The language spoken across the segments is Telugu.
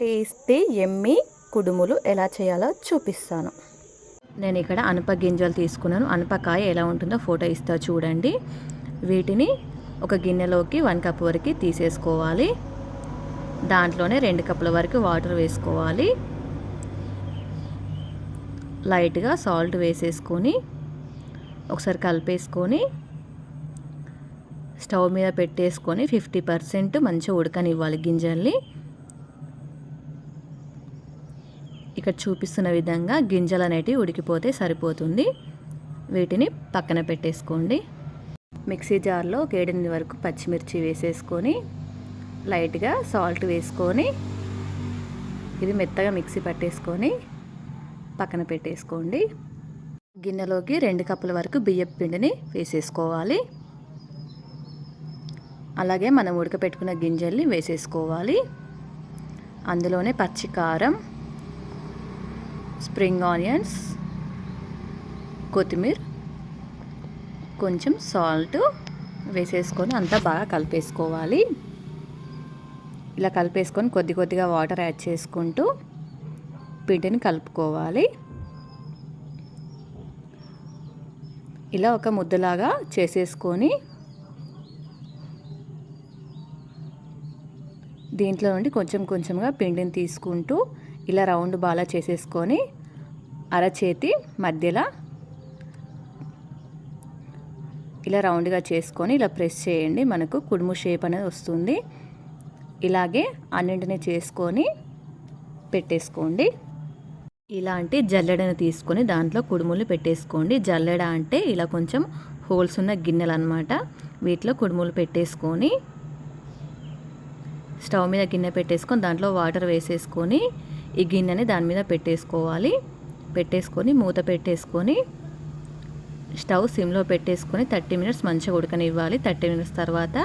టేస్టీ ఎమ్మి కుడుములు ఎలా చేయాలో చూపిస్తాను. నేను ఇక్కడ అనప గింజలు తీసుకున్నాను. అనపకాయ ఎలా ఉంటుందో ఫోటో ఇస్తా చూడండి. వీటిని ఒక గిన్నెలోకి వన్ కప్ వరకు తీసేసుకోవాలి. దాంట్లోనే రెండు కప్పుల వరకు వాటర్ వేసుకోవాలి. లైట్గా సాల్ట్ వేసేసుకొని ఒకసారి కలిపేసుకొని స్టవ్ మీద పెట్టేసుకొని ఫిఫ్టీ పర్సెంట్ మంచిగా ఉడకనివ్వాలి గింజల్ని. ఇక్కడ చూపిస్తున్న విధంగా గింజలు అనేటివి ఉడికిపోతే సరిపోతుంది. వీటిని పక్కన పెట్టేసుకోండి. మిక్సీ జార్లో ఒక ఏడెనిమిది వరకు పచ్చిమిర్చి వేసేసుకొని లైట్గా సాల్ట్ వేసుకొని ఇది మెత్తగా మిక్సీ పట్టేసుకొని పక్కన పెట్టేసుకోండి. గిన్నెలోకి రెండు కప్పుల వరకు బియ్యపు పిండిని వేసేసుకోవాలి. అలాగే మనం ఉడకపెట్టుకున్న గింజల్ని వేసేసుకోవాలి. అందులోనే పచ్చి కారం స్ప్రింగ్ ఆనియన్స్ కొత్తిమీర కొంచెం సాల్ట్ వేసేసుకొని అంతా బాగా కలిపేసుకోవాలి. ఇలా కలిపేసుకొని కొద్ది కొద్దిగా వాటర్ యాడ్ చేసుకుంటూ పిండిని కలుపుకోవాలి. ఇలా ఒక ముద్దలాగా చేసేసుకొని దీంట్లో నుండి కొంచెం కొంచెంగా పిండిని తీసుకుంటూ ఇలా రౌండ్ బాలా చేసేసుకొని అరచేతి మధ్యలో ఇలా రౌండ్గా చేసుకొని ఇలా ప్రెస్ చేయండి. మనకు కుడుము షేప్ అనేది వస్తుంది. ఇలాగే అన్నింటిని చేసుకొని పెట్టేసుకోండి. ఇలాంటి జల్లెడను తీసుకొని దాంట్లో కుడుములు పెట్టేసుకోండి. జల్లెడ అంటే ఇలా కొంచెం హోల్స్ ఉన్న గిన్నెలు అనమాట వీటిలో కుడుములు పెట్టేసుకొని స్టవ్ మీద గిన్నె పెట్టేసుకొని దాంట్లో వాటర్ వేసేసుకొని ఈ గిన్నెని దాని మీద పెట్టేసుకోవాలి. పెట్టేసుకొని మూత పెట్టేసుకొని స్టవ్ సిమ్లో పెట్టేసుకొని థర్టీ మినిట్స్ మంచిగా ఉడకనివ్వాలి. థర్టీ మినిట్స్ తర్వాత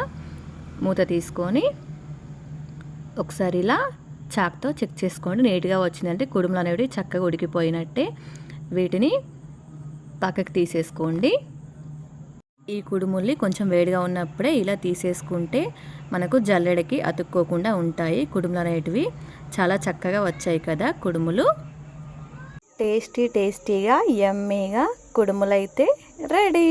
మూత తీసుకొని ఒకసారి ఇలా చాక్తో చెక్ చేసుకోండి. నీట్గా వచ్చిందంటే కుడుములు అనేవి చక్కగా ఉడికిపోయినట్టే వీటిని పక్కకి తీసేసుకోండి. ఈ కుడుముల్ని కొంచెం వేడిగా ఉన్నప్పుడే ఇలా తీసేసుకుంటే మనకు జల్లెడకి అతుక్కోకుండా ఉంటాయి కుడుములు అనేటివి. చాలా చక్కగా వచ్చాయి కదా కుడుములు. టేస్టీ టేస్టీగా యమ్మీగా కుడుములైతే రెడీ